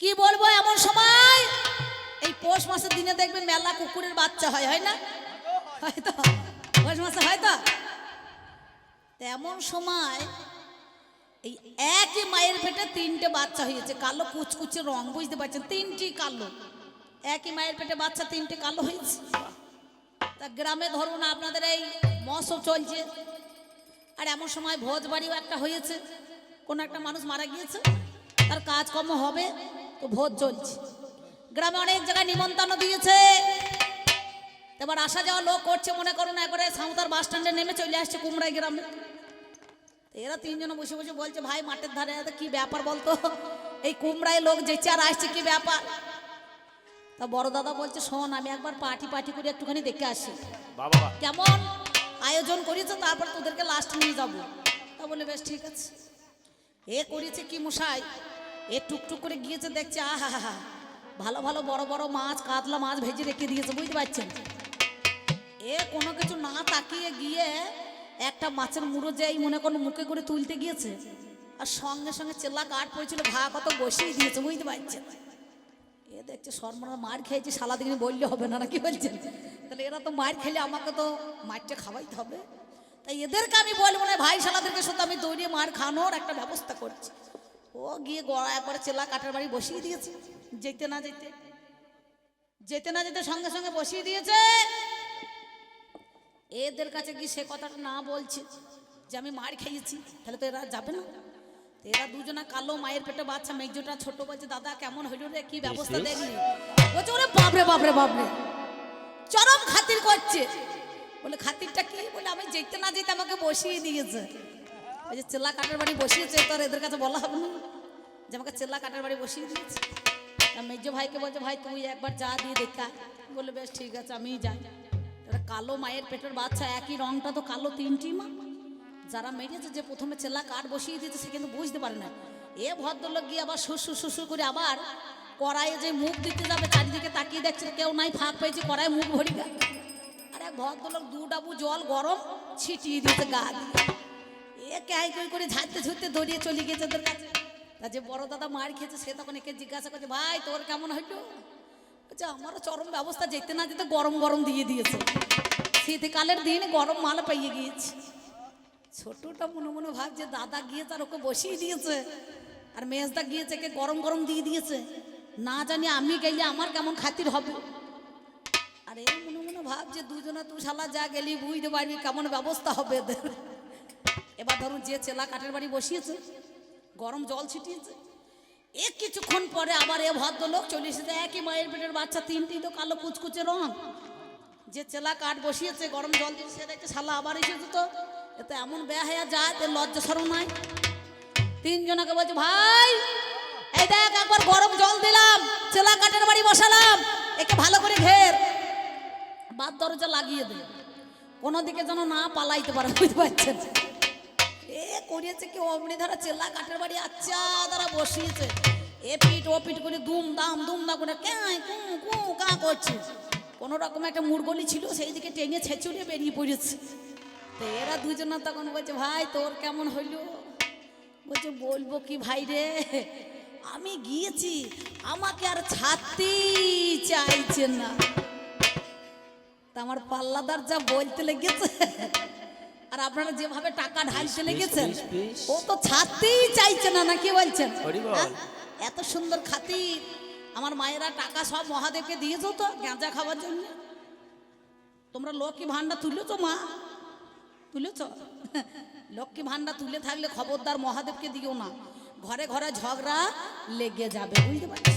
কি বলব এমন সময়? এই পৌষ মাসের দিনে দেখবেন মেলা কুকুরের বাচ্চা হয় হয় না? পৌষ মাসে হয় হয়তো তেমন সময় এই একই মায়ের পেটে তিনটে বাচ্চা হয়েছে, কালো কুচকুচে রং, বুঝতে পারছেন? তিনটি কালো। একই মায়ের পেটে বাচ্চা তিনটে কালো হয়েছে। তা গ্রামে ধরুন আপনাদের এই মহোৎসব চলছে, আর এমন সময় ভোজ বাড়িও একটা হয়েছে। কোনো একটা মানুষ মারা গিয়েছে, তার কাজকর্ম হবে। তো ভোজ চলছে গ্রামে অনেক জায়গায় নিমন্ত্রণ দিয়েছে। এবার আসা যাওয়া লোক করছে মনে করো করুন একবারে সাঁওতার বাস স্ট্যান্ডে নেমে চলে আসছে কুমড়াই গ্রামে। এরা তিনজন বসে বসে বলছে ভাই মাঠের ধারে এত কি ব্যাপার বলতো? এই কুমড়ায় লোক যেছে আর আসছে কি ব্যাপার? তা বড় দাদা বলছে শোন আমি একবার পার্টি পার্টি করে একটুখানি দেখে আসি। কেমন? আয়োজন করেছে তারপর তোদেরকে লাস্ট নিয়ে যাব। তা বলে বেশ ঠিক আছে। এ করেছে কি মশাই? এ টুকটুক করে গিয়েছে, দেখছে আহা ভালো ভালো বড় বড় মাছ, কাতলা মাছ ভেজে রেখে দিয়েছে, বুঝতে পারছেন? এ কোনো কিছু না তাকিয়ে গিয়ে একটা মাছের মুড়ো যেই মনে কোনো মুখে করে তুলতে গিয়েছে, আর সঙ্গে সঙ্গে চেল্লা কাঠ পড়েছিল ভা কত বসিয়ে দিয়েছে, বুঝতে পারছেন? এ দেখছে সর্বনা মার খেয়েছি সালা বললে হবে না নাকি বলছেন? তাহলে এরা তো মার খেলে আমাকে তো মারটা খাওয়াইতে হবে। তাই এদেরকে আমি বলব না, ভাই সালাদেরকে সাথে আমি দৌড়িয়ে মার খানোর একটা ব্যবস্থা করছি। ও গিয়ে গড়া একবারে চেলা কাঠের বাড়ি বসিয়ে দিয়েছে। যেতে না যেতে। যেতে না যেতে সঙ্গে সঙ্গে বসিয়ে দিয়েছে। এদের কাছে কি সে কথাটা না বলছে যে আমি মার খেয়েছি তাহলে তো এরা যাবে না। এরা দুজনা কালো মায়ের পেটে বাচ্চা মেঘজোটা ছোট বলছে দাদা কেমন হইল রে? কি ব্যবস্থা দেখলি? বলছে ওরে বাপরে বাপরে বাপরে। চরম খাতির করছে। বলে খাতিরটা কি? বলে আমি যেতে না যেতে আমাকে বসিয়ে দিয়েছে। ওই যে চেল্লা কাঠের বাড়ি বসিয়েছে, তোর এদের কাছে বলা হবে না। যে আমাকে চেল্লা কাঠের বাড়ি বসিয়ে দিয়েছে। মেজ ভাইকে বলছে, ভাই, তুই একবার যা দিয়ে দেখা। বলে বেশ, ঠিক আছে, আমিই যাই। কালো মায়ের পেটের বাচ্চা, একই রংটা তো কালো তিনটি মা। যারা মেরেছে, যে প্রথমে চেলা কাঠ বসিয়ে দিয়েছে, সে কিন্তু বুঝতে পারে না। এ ভদ্রলোক গিয়ে আবার শ্বশুর শ্বশুর করে আবার কড়াইয়ে যে মুখ দিতে যাবে, চারিদিকে তাকিয়ে দেখছে কেউ নাই, ফাঁক পেয়েছে কড়াই মুখ ভরি গা আর এক ভদ্রলোক দু ডাবু জল গরম ছিটিয়ে দিতে গা দিয়ে। এ ক্যাই কই করে ঝাড়তে ঝুড়তে দৌড়িয়ে চলে গেছে তোর কাছে। তা যে বড় দাদা মার খেয়েছে, সে তখন একে জিজ্ঞাসা করছে, ভাই, তোর কেমন হইল? বলছে আমারও চরম ব্যবস্থা যেতে না যেতে গরম গরম দিয়ে দিয়েছে। শীতকালের দিন গরম মাল পাইয়ে গিয়েছে। ছোটটা মনে মনে ভাবছে দাদা গিয়ে তার ওকে বসিয়ে দিয়েছে, আর মেজদা গিয়েছে কে গরম গরম দিয়ে দিয়েছে। না জানি আমি গেলে আমার কেমন খাতির হবে। আর এই মনে মনে ভাবছে দুজনে তুই শালা যা গেলি বুঝতে পারবি কেমন ব্যবস্থা হবে এদের। এবার ধরুন যে চেলা কাঠের বাড়ি বসিয়েছে, গরম জল ছিটিয়েছে, এ কিছুক্ষণ পরে আবার এ ভদ্রলোক চলে এসেছে, একই মায়ের পেটের বাচ্চা, তিনটি তো কালো কুচকুচে রং। যে চেলা কাঠ বসিয়েছে, গরম জল দিয়ে সে দেখছে, শালা আবার এসেছে তো। এতে এমন বেয়া হয়ে যায় এর লজ্জা সরম নাই। তিনজনকে বলছে, ভাই, এই দেখ, একবার গরম জল দিলাম, চেলা কাঠের বাড়ি বসালাম, একে ভালো করে ঘের। বাদ দরজা লাগিয়ে দে। কোনো দিকে যেন না পালাইতে পারে, বুঝতে পারছেন? করিয়েছে কি অমনি ধারা চেল্লা কাঠের বাড়ি আচ্ছা তারা বসিয়েছে। এ পিট ও পিট করে দুম দাম দুম দাম করে ক্যাঁ কু কু কা করছে। কোনো রকম একটা মুরগলি ছিল, সেই দিকে টেনে ছেঁচুড়ে বেরিয়ে পড়েছে। তো এরা দুজনে তখন বলছে, ভাই, তোর কেমন হইল? বলছে, বলব কি ভাই রে, আমি গিয়েছি, আমাকে আর ছাড়তেই চাইছে না। আমার পাল্লাদার যা বলতে লেগেছে আর আপনারা যেভাবে টাকা ঢালতে লেগেছেন. ও তো ছাড়তেই চাইছে না না কি বলছেন। হ্যাঁ? এত সুন্দর খাতির আমার মায়েরা টাকা সব মহাদেবকে দিয়েছ তো গাঁজা খাওয়ার জন্য? তোমরা লক্ষ্মী ভান্ডার তুলেছো মা? তুলেছ? লক্ষ্মী ভান্ডার তুলে থাকলে খবরদার মহাদেবকে দিও না। ঘরে ঘরে ঝগড়া লেগে যাবে বুঝতে পারছি?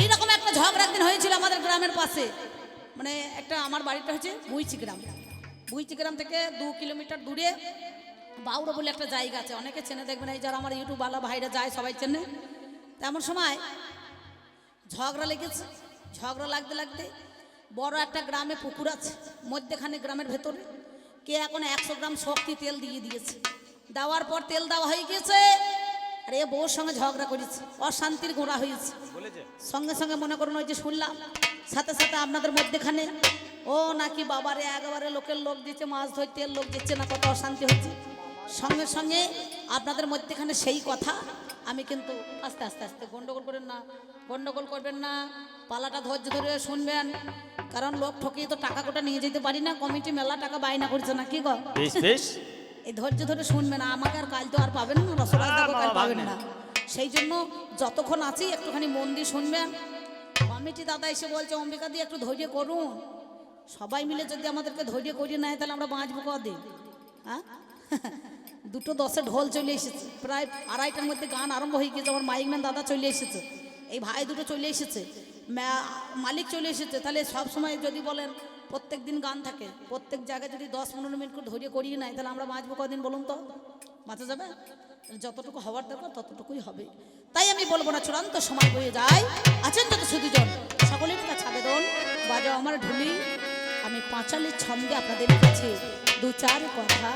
এইরকম একটা ঝগড়া একদিন হয়েছিল আমাদের গ্রামের পাশে। মানে একটা আমার বাড়িটা হচ্ছে বুইচি গ্রাম। গ্রাম থেকে দু কিলোমিটার দূরে বাউড়ো বলে একটা জায়গা আছে। অনেকে চেনে দেখবেন এই যারা আমার ইউটিউব বালা ভাইরা যায় সবাই চেনে। তেমন সময় ঝগড়া লেগেছে। ঝগড়া লাগতে লাগতে বড় একটা গ্রামে পুকুর আছে মধ্যেখানে গ্রামের ভেতরে। কে এখন একশো গ্রাম শক্তি তেল দিয়ে দিয়েছে। দেওয়ার পর তেল দেওয়া হয়ে গিয়েছে। আর এ বউর সঙ্গে ঝগড়া করেছে অশান্তির গোড়া হয়েছে। সঙ্গে সঙ্গে মনে করুন ওই যে শুনলাম সাথে সাথে আপনাদের মধ্যেখানে ও নাকি বাবারে একেবারে লোকের লোক দিচ্ছে মাছ ধরতে লোক দিচ্ছে না কত অশান্তি হচ্ছে। সঙ্গে সঙ্গে আপনাদের মধ্যেখানে সেই কথা আমি কিন্তু আস্তে আস্তে আস্তে গন্ডগোল করেন না গন্ডগোল করবেন না পালাটা ধৈর্য ধরে শুনবেন কারণ লোক ঠকিয়ে তো টাকা কোটা নিয়ে যেতে পারি না কমিটি মেলা টাকা বায়না করছে না কি গো? এই ধৈর্য ধরে শুনবেন আমাকে আর কাল তো আর পাবেন না না, কাল পাবেন না। সেই জন্য যতক্ষণ আছি একটুখানি মন দিয়ে শুনবেন। কমিটি দাদা এসে বলছে অম্বিকা দিয়ে একটু ধৈর্য করুন। সবাই মিলে যদি আমাদেরকে ধৈর্য করিয়ে নেয়, তাহলে আমরা বাঁচবো কদিন? হ্যাঁ? দুটো দশে ঢোল চলে এসেছে। প্রায় আড়াইটার মধ্যে গান আরম্ভ হয়ে গিয়েছে। আমার মাইক ম্যান দাদা চলে এসেছে। এই ভাই দুটো চলে এসেছে। মালিক চলে এসেছে। তাহলে সব সময় যদি বলেন, প্রত্যেক দিন গান থাকে। প্রত্যেক জায়গায় যদি দশ পনেরো মিনিট করে ধৈর্য করিয়ে নেয়, তাহলে আমরা বাঁচবো কদিন বলুন তো? বাঁচা যাবে? যতটুকু হওয়ার দরকার ততটুকুই হবে। তাই আমি বলব না, চূড়ান্ত সময় বয়ে যায়। আছেন যত সুদীজন। সকলের কাছে আবেদন। বাজাও আমার ঢুলি। আমি পাঁচালির ছন্দে আপনাদের কাছে দু চার কথা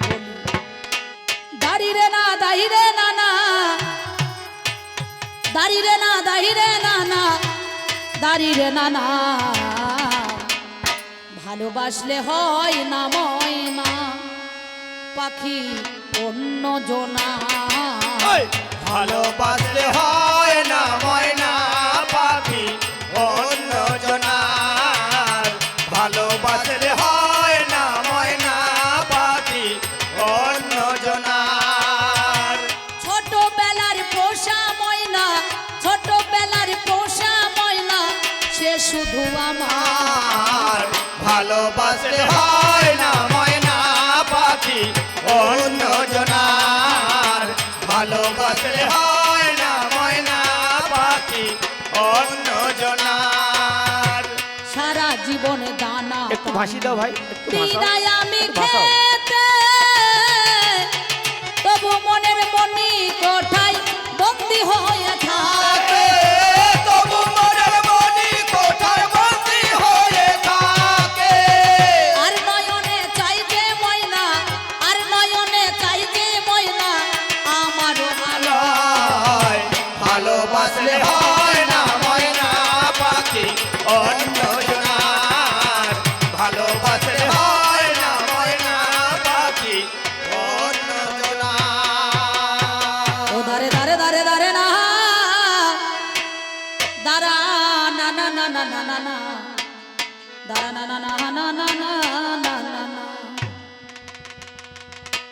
বলি। দাঁড়িয়ে না দাঁড়িয়ে না না। দাঁড়িয়ে না দাঁড়িয়ে না না। দাঁড়িয়ে না না। ভালোবাসলে হয় না ময়না, পাখি অন্য জনা! ভালোবাসলে হয় না ময়না। ভালোবাসলে হয় না ময়না পাখি অন্য জনার। ভালোবাসলে হয় না ময়না পাখি অন্য জনার। সারা জীবন দানা একটু ভাসি দাও ভাই একটু। বিদায় আমি খেতে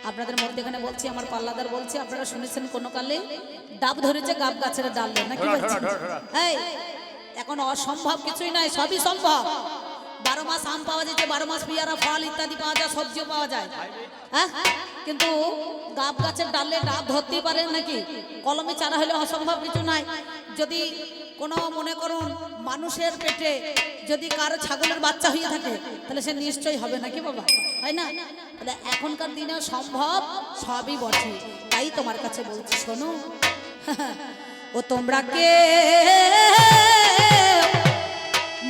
আপনাদের মধ্যে এখানে বলছি আমার পাল্লাদার বলছি আপনারা শুনেছেন কোনো কালে ডাব ধরেছে গাব গাছের ডাললে নাকি বলছেন এই এখন অসম্ভব কিছুই নাই, সবই সম্ভব। বারো মাস আম পাওয়া যাচ্ছে, বারো মাস পিয়ারা, ফল ইত্যাদি পাওয়া যায়, সবজিও পাওয়া যায়। হ্যাঁ? কিন্তু গাব গাছের ডালে ডাব ধরতেই পারে নাকি? কলমে চারা হলে অসম্ভব কিছু নাই। যদি কোনো মনে করুন, মানুষের পেটে যদি কারও ছাগলের বাচ্চা হয়ে থাকে, তাহলে সে নিশ্চয়ই হবে নাকি বাবা? তাই না? তাহলে এখনকার দিনে সম্ভব সবই বটে। তাই তোমার কাছে বলছি, শোনো। ও তোমরা কে?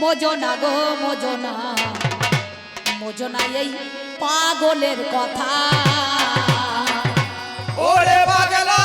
মজনা গো মজনা। মজনা এই পাগলের কথা। ওরে পাগলা।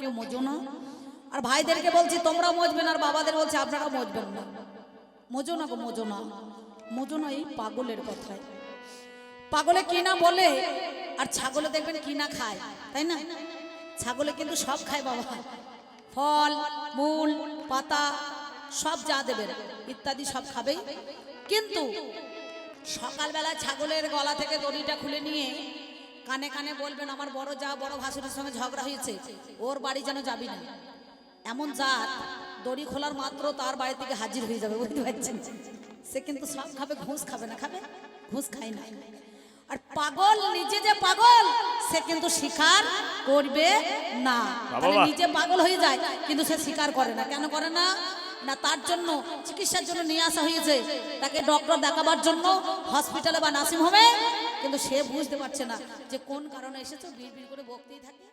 কেউ মজো না। আর ভাইদেরকে বলছি, তোমরা মজবেন আর বাবাদের বলছি, আপনারা মজবেন না। মজো না গো, মজো না। মজো না এই পাগলের কথায়। পাগলে কি না বলে, আর ছাগলে দেখবেন কি না খায়, তাই না? ছাগলে কিন্তু সব খায় বাবা। ফল, মূল, পাতা, সব যা দেবেন ইত্যাদি সব খাবেই। কিন্তু সকালবেলা ছাগলের গলা থেকে দড়িটা খুলে নিয়ে কানে কানে বলবেন আমার বড় যা বড় ভাসুরের সঙ্গে ঝগড়া হয়েছে ওর বাড়ি যেন যাবি না। এমন জাত দড়ি খোলার মাত্র তার বাড়ি থেকে হাজির হয়ে যাবে বুঝতে পারছেন? সে কিন্তু সব খাবে ঘুষ খাবে না খাবে? ঘুষ খায় না। আর পাগল নিজে যে পাগল সে কিন্তু স্বীকার করবে না। তাহলে নিজে পাগল হয়ে যায় কিন্তু সে স্বীকার করে না। কেন করে না? না তার জন্য চিকিৎসার জন্য নিয়ে আসা হয়েছে। তাকে ডক্টর দেখাবার জন্য হসপিটালে বা নার্সিং হোমে কিন্তু সে বুঝতে পারছে না যে কোন কারণে এসেছে বিড় বিড় করে বকতেই থাকে।